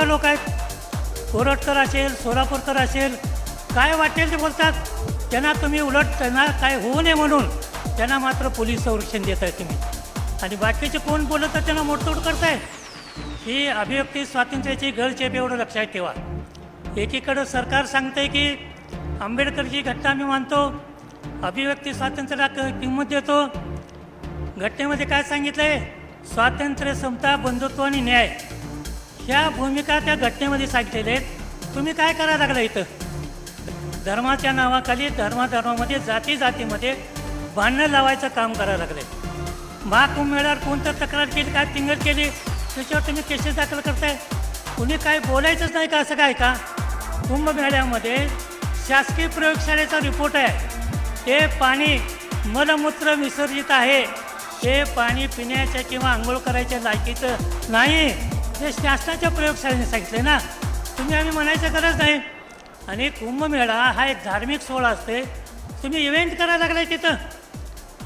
मूर्ख लोक आहेत. कोरटकर असेल सोलापूरकर असेल काय वाटेल ते बोलतात. त्यांना तुम्ही उलट त्यांना काय होऊ नये म्हणून त्यांना मात्र पोलीस संरक्षण देत आहे तुम्ही. आणि बाकीचे कोण बोलत तर त्यांना मोडतोड करताय? ही अभिव्यक्ती स्वातंत्र्याची गळचेप एवढं लक्षात ठेवा. एकीकडं सरकार सांगतंय की आंबेडकरची घटना मी मानतो अभिव्यक्ती स्वातंत्र्याला किंमत देतो. घटनेमध्ये काय सांगितलं आहे स्वातंत्र्य समता बंधुत्व आणि न्याय. ह्या भूमिका त्या घटनेमध्ये सांगितलेल्या आहेत. तुम्ही काय करा लागला इथं? धर्माच्या नावाखाली धर्माधर्मामध्ये जाती जातीमध्ये भांडणं लावायचं काम करायला लागले. महाकुंभमेळ्यावर कोणतं तक्रार केली काय तिंगल केली त्याच्यावर तुम्ही केसेस दाखल करताय. कुणी काय बोलायचंच नाही का असं काय का? कुंभमेळ्यामध्ये शासकीय प्रयोगशाळेचा रिपोर्ट आहे. ते पाणी मलमूत्र विसर्जित आहे. ते पाणी पिण्याच्या किंवा आंघोळ करायच्या लायकीचं नाही. हे शासनाच्या प्रयोगशाळेने सांगितले ना. तुम्ही आम्ही म्हणायचं गरज नाही. आणि कुंभमेळा हा एक धार्मिक सोहळा असते. तुम्ही इव्हेंट करायला लागलाय तिथं.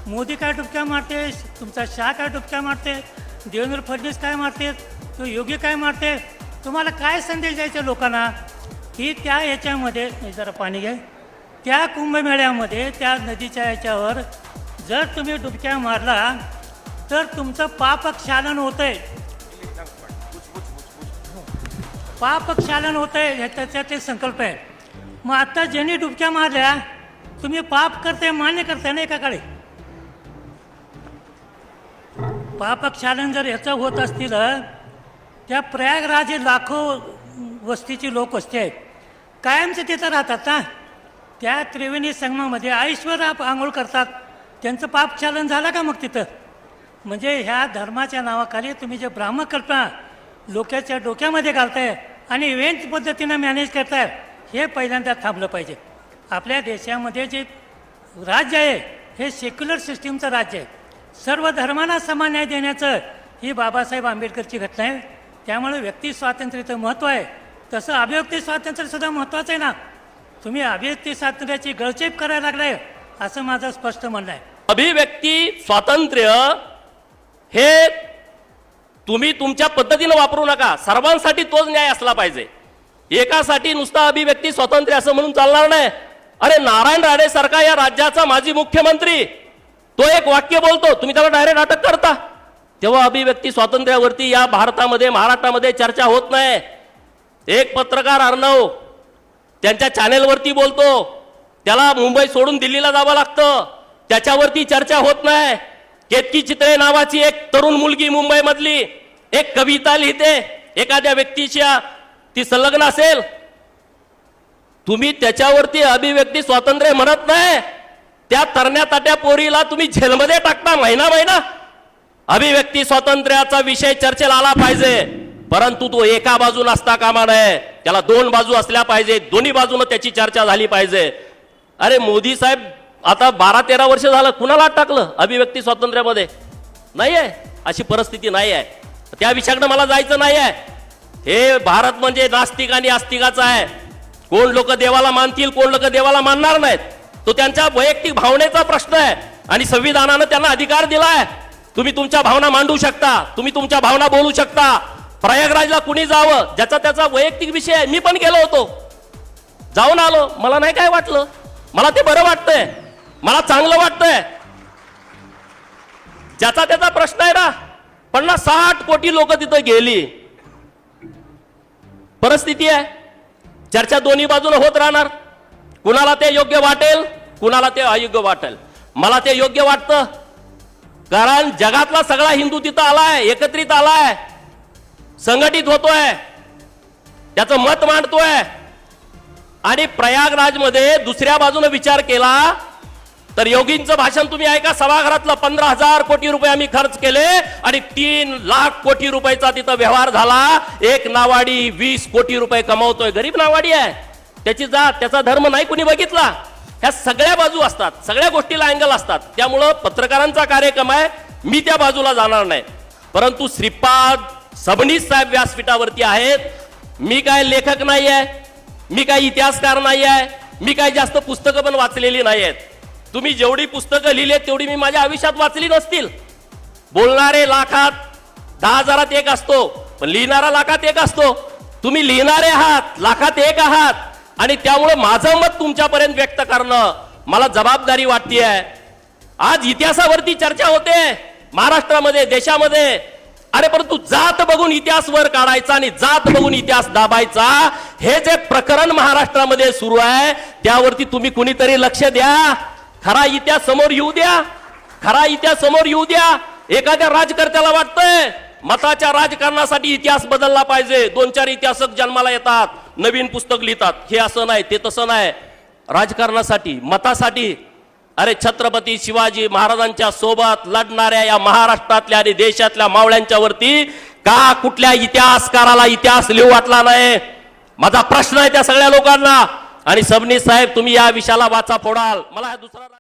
मोदी काय डुबक्या मारते? तुमचा शाह काय डुबक्या मारते? देवेंद्र फडणवीस काय मारते? तो योगी काय मारते? तुम्हाला काय संदेश द्यायचा लोकांना? की त्या याच्यामध्ये जरा पाणी घ्या. त्या कुंभमेळ्यामध्ये त्या नदीच्या याच्यावर जर तुम्ही डुबक्या मारला तर तुमचं पापक्षालन होतंय. पापक्षालन आहे ह्याच्या त्याचे संकल्प आहे. मग आता ज्यांनी डुबक्या मारल्या तुम्ही पाप करते मान्य करते ना एकाकडे? पापक्षालन जर याचं होत असतील त्या प्रयागराज हे लाखो वस्तीची लोक वस्ती आहेत. कायमचे तिथं राहतात ना? त्या त्रिवेणी संगमामध्ये आईश्वर आप आंघोळ करतात. त्यांचं पापक्षालन झालं का मग तिथं? म्हणजे ह्या धर्माच्या नावाखाली तुम्ही जे ब्राह्मकल्पना लोकांच्या डोक्यामध्ये घालताय आणि इव्हेंट पद्धतीनं मॅनेज करताय हे पहिल्यांदा थांबलं पाहिजे. आपल्या देशामध्ये जे राज्य आहे हे सेक्युलर सिस्टीमचं राज्य आहे. सर्व धर्मांना समान न्याय देण्याचं ही बाबासाहेब आंबेडकरची घटना आहे. त्यामुळे व्यक्ती स्वातंत्र्याचं महत्त्व आहे. तसं अभिव्यक्ती स्वातंत्र्यसुद्धा महत्त्वाचं आहे ना. तुम्ही अभिव्यक्ती स्वातंत्र्याची गळचेप करायला लागलाय असं माझं स्पष्ट म्हणणं आहे. अभिव्यक्ती स्वातंत्र्य हे तुम्ही तुमच्या पद्धतीनं वापरू नका. सर्वांसाठी तोच न्याय असला पाहिजे. एकासाठी नुसता अभिव्यक्ती स्वातंत्र्य असं म्हणून चालणार नाही. अरे नारायण राणे सारखा या राज्याचा माजी मुख्यमंत्री. तो एक वाक्य बोलतो. तुम्ही त्याला डायरेक्ट अटक करता. तेव्हा अभिव्यक्ती स्वातंत्र्यावरती या भारतामध्ये महाराष्ट्रामध्ये चर्चा होत नाही. एक पत्रकार अर्णव त्यांच्या चॅनेलवरती बोलतो. त्याला मुंबई सोडून दिल्लीला जावं लागतं. त्याच्यावरती चर्चा होत नाही. केतकी चित्रे नावाची एक तरुण मुलगी मुंबईमधली एक कविता लिहिते. एखाद्या व्यक्तीच्या ती संलग्न असेल. तुम्ही त्याच्यावरती अभिव्यक्ती स्वातंत्र्य म्हणत नाही. त्या तरण्या ताट्या पोरीला तुम्ही झेलमध्ये टाकता महिना महिना. अभिव्यक्ती स्वातंत्र्याचा विषय चर्चेला आला पाहिजे. परंतु तो एका बाजूला असता कामा नये. त्याला दोन बाजू असल्या पाहिजे. दोन्ही बाजूनं त्याची चर्चा झाली पाहिजे. अरे मोदी साहेब आता बारा तेरा वर्ष झालं कुणाला टाकलं? अभिव्यक्ती स्वातंत्र्यामध्ये. नाही आहे अशी परिस्थिती नाही आहे त्या विषयाकडे मला जायचं नाही आहे हे भारत म्हणजे नास्तिक आणि आस्तिकाचा आहे. कोण लोक देवाला मानतील कोण लोक देवाला मानणार नाहीत. तो त्यांच्या वैयक्तिक भावनेचा प्रश्न आहे. आणि संविधानानं त्यांना अधिकार दिला आहे तुम्ही तुमच्या भावना मांडू शकता. तुम्ही तुमच्या भावना बोलू शकता. प्रयागराजला कुणी जावं? ज्याचा त्याचा वैयक्तिक विषय आहे. मी पण गेलो होतो. जाऊन आलो. मला नाही काय वाटलं? मला ते बरं वाटतंय. मला चांगलं वाटतंय. ज्याचा त्याचा प्रश्न आहे ना पन्नास साठ कोटी लोक तिथं गेली. परिस्थिती आहे. चर्चा दोन्ही बाजूला होत राहणार. कुणाला ते योग्य वाटेल कुणाला ते अयोग्य वाटेल. मला ते योग्य वाटतं. कारण जगातला सगळा हिंदू तिथं आलाय एकत्रित आलाय संघटित होतोय. त्याचं मत मांडतोय. आणि प्रयागराजमध्ये दुसऱ्या बाजूने विचार केला तर योगींचं भाषण तुम्ही ऐका. सभागृहातलं पंधरा हजार कोटी रुपये आम्ही खर्च केले आणि तीन लाख कोटी रुपयाचा तिथं व्यवहार झाला. एक नावाडी वीस कोटी रुपये कमवतोय. गरीब नावाडी आहे. त्याची जात त्याचा धर्म नाही कुणी बघितला. ह्या सगळ्या बाजू असतात. सगळ्या गोष्टीला अँगल असतात. त्यामुळं पत्रकारांचा कार्यक्रम आहे. मी त्या बाजूला जाणार नाही. परंतु श्रीपाद सबनीस साहेब व्यासपीठावरती आहेत. मी काय लेखक नाही आहे मी काय इतिहासकार नाही आहे मी काय जास्त पुस्तकं पण वाचलेली नाही आहेत तुम्ही जेवढी पुस्तकं लिहिली आहेत तेवढी मी माझ्या आयुष्यात वाचली नसतील. बोलणारे लाखात दहा हजारात एक असतो पण लिहिणारा लाखात एक असतो. तुम्ही लिहिणारे आहात लाखात एक आहात. आणि त्यामुळे माझं मत तुमच्यापर्यंत व्यक्त करणं मला जबाबदारी वाटते आज इतिहासावरती चर्चा होते महाराष्ट्रामध्ये देशामध्ये. अरे परंतु जात बघून इतिहास वर काढायचा आणि जात बघून इतिहास दाबायचा हे जे प्रकरण महाराष्ट्रामध्ये सुरू आहे त्यावरती तुम्ही कुणीतरी लक्ष द्या. खरा इतिहास समोर येऊ द्या. खरा इतिहास समोर येऊ द्या. एखाद्या राजकर्त्याला वाटतंय मताच्या राजकारणासाठी इतिहास बदलला पाहिजे. दोन चार इतिहासक जन्माला येतात नवीन पुस्तक लिहितात. हे असं नाही ते तसं नाही. राजकारणासाठी मतासाठी अरे छत्रपती शिवाजी महाराजांच्या सोबत लढणाऱ्या या महाराष्ट्रातल्या आणि देशातल्या मावळ्यांच्या वरती का कुठल्या इतिहासकाराला इतिहास लिहू वाटला नाही? माझा प्रश्न आहे त्या सगळ्या लोकांना. आणि सबनीस साहेब तुम्ही या विषयाला वाचा फोडाल. मला दुसरा